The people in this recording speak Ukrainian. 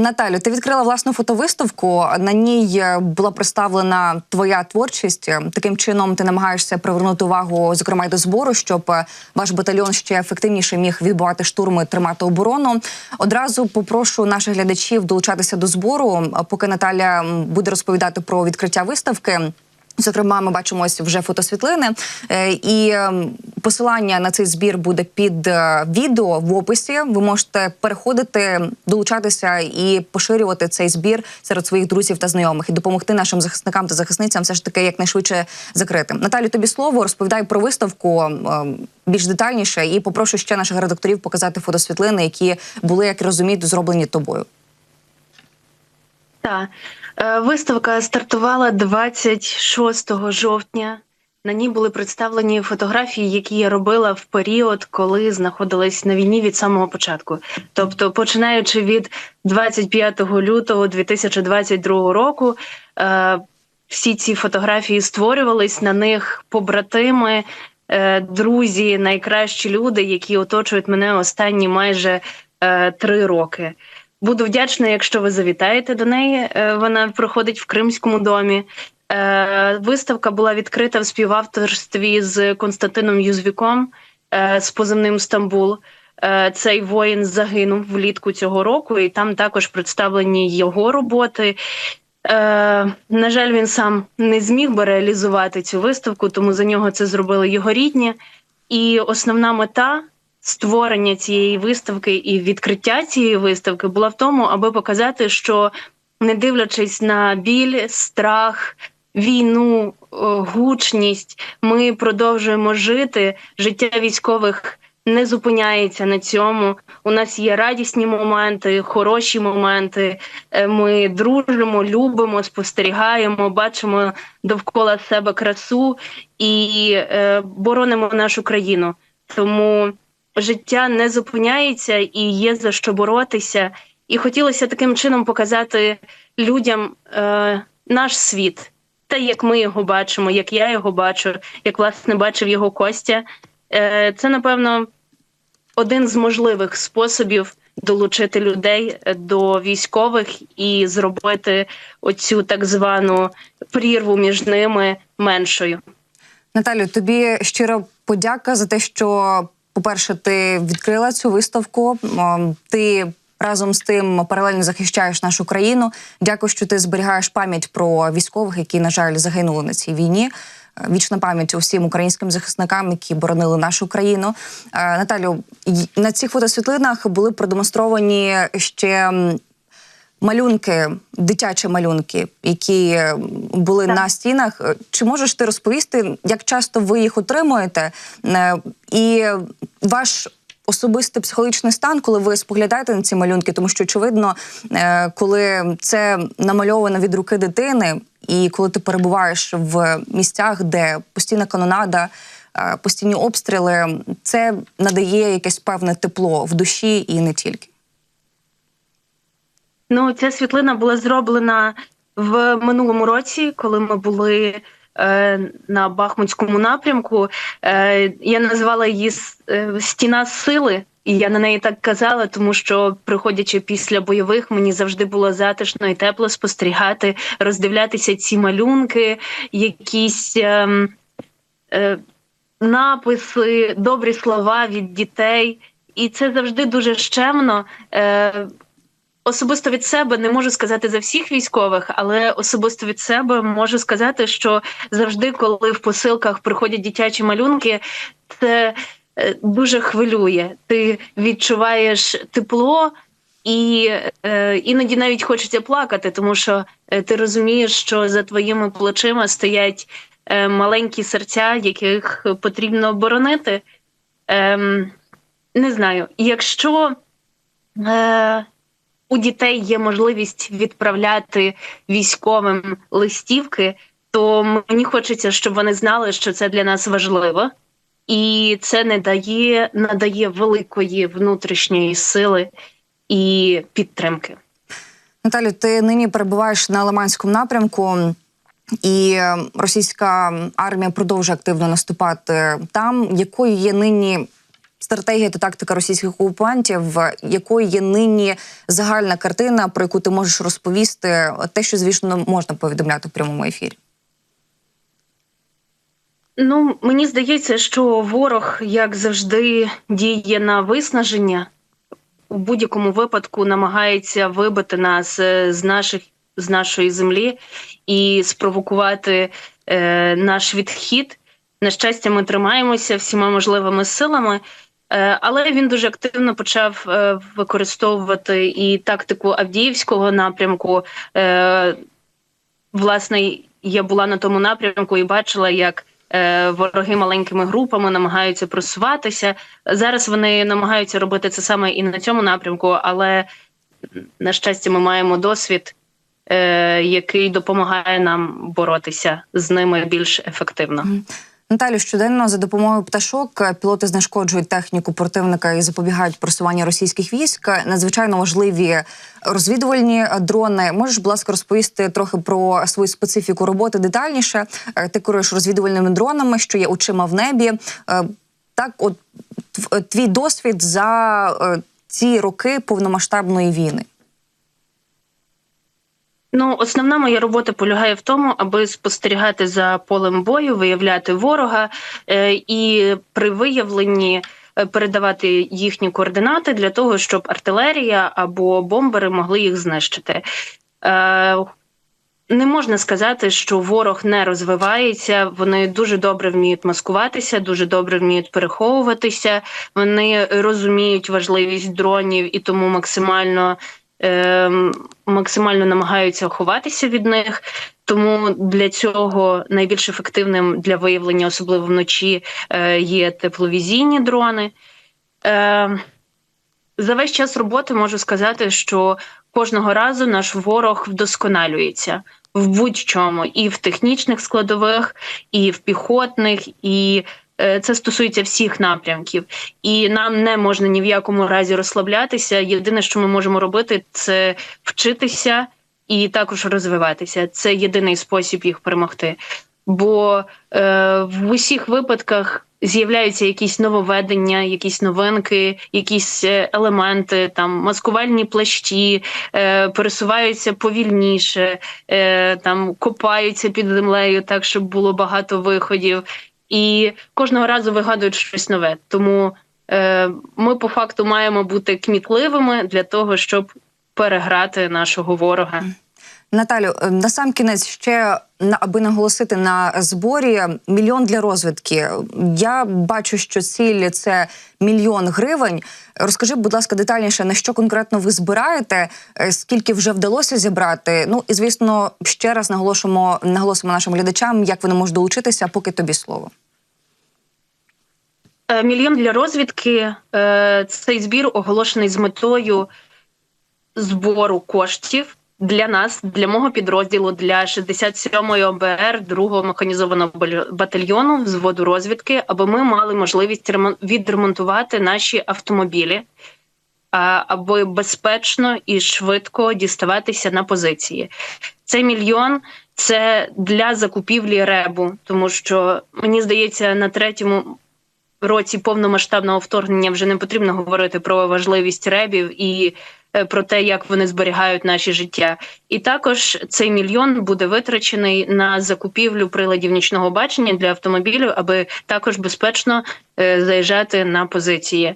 Наталю, ти відкрила власну фотовиставку. На ній е, була представлена твоя творчість. Е, Таким чином ти намагаєшся привернути увагу, зокрема до збору, щоб е, ваш батальйон ще ефективніше міг відбувати штурми, тримати оборону. Одразу попрошу наших глядачів долучатися до збору, поки Наталя буде розповідати про відкриття виставки. Зокрема, ми бачимо ось вже фотосвітлини, Е, і ем, посилання на цей збір буде під е, відео в описі. Ви можете переходити, долучатися і поширювати цей збір серед своїх друзів та знайомих і допомогти нашим захисникам та захисницям все ж таки якнайшвидше закрити. Наталю, тобі слово розповідай про виставку ем, більш детальніше, і попрошу ще наших редакторів показати фотосвітлини, які були, як я розумію, зроблені тобою. Так, виставка стартувала 26 жовтня. На ній були представлені фотографії, які я робила в період, коли знаходилась на війні від самого початку. Тобто, починаючи від 25 лютого 2022 року, е, всі ці фотографії створювались на них побратими, е, друзі, найкращі люди, які оточують мене останні майже е, три роки. Буду вдячна, якщо ви завітаєте до неї. Е, Вона проходить в Кримському домі. Е, Виставка була відкрита в співавторстві з Константином Юзвіком е, з позивним Стамбул. Цей воїн загинув влітку цього року, і там також представлені його роботи. На жаль, він сам не зміг би реалізувати цю виставку, тому за нього це зробили його рідні. І основна мета створення цієї виставки і відкриття цієї виставки була в тому, аби показати, що не дивлячись на біль, страх, війну, е, гучність, ми продовжуємо жити. Життя військових не зупиняється на цьому. У нас є радісні моменти, хороші моменти. Е, Ми дружимо, любимо, спостерігаємо, бачимо довкола себе красу і е, боронимо нашу країну. Тому життя не зупиняється і є за що боротися. І хотілося таким чином показати людям е, наш світ, те, як ми його бачимо, як я його бачу, як власне бачив його Костя. Е, це, напевно, один з можливих способів долучити людей до військових і зробити оцю так звану прірву між ними меншою. Наталю, тобі щиро подяка за те, що, по-перше, ти відкрила цю виставку. Ти разом з тим паралельно захищаєш нашу країну. Дякую, що ти зберігаєш пам'ять про військових, які, на жаль, загинули на цій війні. Е, Вічна пам'ять усім українським захисникам, які боронили нашу країну. Е, Наталю, на цих фотосвітлинах були продемонстровані ще. Малюнки, дитячі малюнки, які е, були Так. на стінах. Е, Чи можеш ти розповісти, як часто ви їх отримуєте? Е, І ваш особистий психологічний стан, коли ви споглядаєте на ці малюнки, тому що очевидно, коли це намальовано від руки дитини, і коли ти перебуваєш в місцях, де постійна канонада. Постійні обстріли це надає якесь певне тепло в душі і не тільки. Ну, ця світлина була зроблена в минулому році, коли ми були е, на Бахмутському напрямку. Е, я назвала її е, Стіна сили. І я на неї так казала, тому що, приходячи після бойових, мені завжди було затишно і тепло спостерігати, роздивлятися ці малюнки, якісь ем, е, написи, добрі слова від дітей. І це завжди дуже щемно. Е, Особисто від себе не можу сказати за всіх військових, але особисто від себе можу сказати, що завжди, коли в посилках приходять дитячі малюнки, це е, дуже хвилює. Ти відчуваєш тепло, і е, іноді навіть хочеться плакати, тому що е, ти розумієш, що за твоїми плечима стоять е, маленькі серця, яких потрібно боронити. Ем, не знаю, якщо. Е, у дітей є можливість відправляти військовим листівки, то мені хочеться, щоб вони знали, що це для нас важливо, і це не дає надає великої внутрішньої сили і підтримки. Наталю, ти нині перебуваєш на Лиманському напрямку, і е, російська армія продовжує активно наступати там. Якою є нині стратегія та тактика російських окупантів, якою є нині загальна картина, про яку ти можеш розповісти, те, що звісно можна повідомляти в прямому ефірі. Ну, мені здається, що ворог, як завжди, діє на виснаження. У будь-якому випадку намагається вибити нас е, з наших з нашої землі і спровокувати е, наш відхід. На щастя, ми тримаємося всіма можливими силами, але він дуже активно почав е, використовувати і тактику Авдіївського напрямку. Е, власне, я була на тому напрямку і бачила, як е, вороги маленькими групами намагаються просуватися. Зараз вони намагаються робити це саме і на цьому напрямку, але на щастя, ми маємо досвід, е, який допомагає нам боротися з ними більш ефективно. Наталю, щоденно за допомогою пташок е, пілоти знешкоджують техніку противника і запобігають просуванню російських військ. Надзвичайно важливі розвідувальні е, дрони. Можеш, будь ласка, розповісти трохи про свою специфіку роботи детальніше. Е, Ти керуєш розвідувальними дронами, що є очима в небі. Е, Так, от твій досвід за е, ці роки повномасштабної війни. Ну, основна моя робота полягає в тому, аби спостерігати за полем бою, виявляти ворога е, і при виявленні е, передавати їхні координати для того, щоб артилерія або бомбери могли їх знищити. Е, не можна сказати, що ворог не розвивається. Вони дуже добре вміють маскуватися, дуже добре вміють переховуватися. Вони розуміють важливість дронів і тому максимально максимально намагаються ховатися від них. Тому для цього найбільш ефективним для виявлення, особливо вночі, е, є тепловізійні дрони. Е, за весь час роботи можу сказати, що кожного разу наш ворог вдосконалюється в будь-чому, і в технічних складових, і в піхотних, і це стосується всіх напрямків. І нам не можна ні в якому разі розслаблятися. Єдине, що ми можемо робити, це вчитися і також розвиватися. Це єдиний спосіб їх перемогти. Бо е, в усіх випадках з'являються якісь нововведення, якісь новинки, якісь е, елементи, там маскувальні плащі, е, пересуваються повільніше, е, там копаються під землею, так щоб було багато виходів, і кожного разу вигадують щось нове. Тому е, ми по факту маємо бути кмітливими для того, щоб переграти нашого ворога. Наталю, е, на сам кінець ще аби наголосити на зборі мільйон для розвідки. Я бачу, що ціль це мільйон гривень. Розкажи, будь ласка, детальніше на що конкретно ви збираєте, е, скільки вже вдалося зібрати. Ну і звісно, ще раз наголошуємо наголосимо нашим глядачам, як вони можуть долучитися, поки тобі слово. Е, Мільйон для розвідки цей збір оголошений з метою збору коштів для нас, для мого підрозділу, для 67-ї ОБР, другого механізованого баль- батальйону взводу розвідки, аби ми мали можливість ремон- відремонтувати наші автомобілі, аби безпечно і швидко діставатися на позиції. Цей мільйон це для закупівлі ребу, тому що мені здається, на третьому році повномасштабного вторгнення вже не потрібно говорити про важливість ребів і про те, як вони зберігають наші життя. І також цей мільйон буде витрачений на закупівлю приладів нічного бачення для автомобілів, аби також безпечно е, заїжджати на позиції.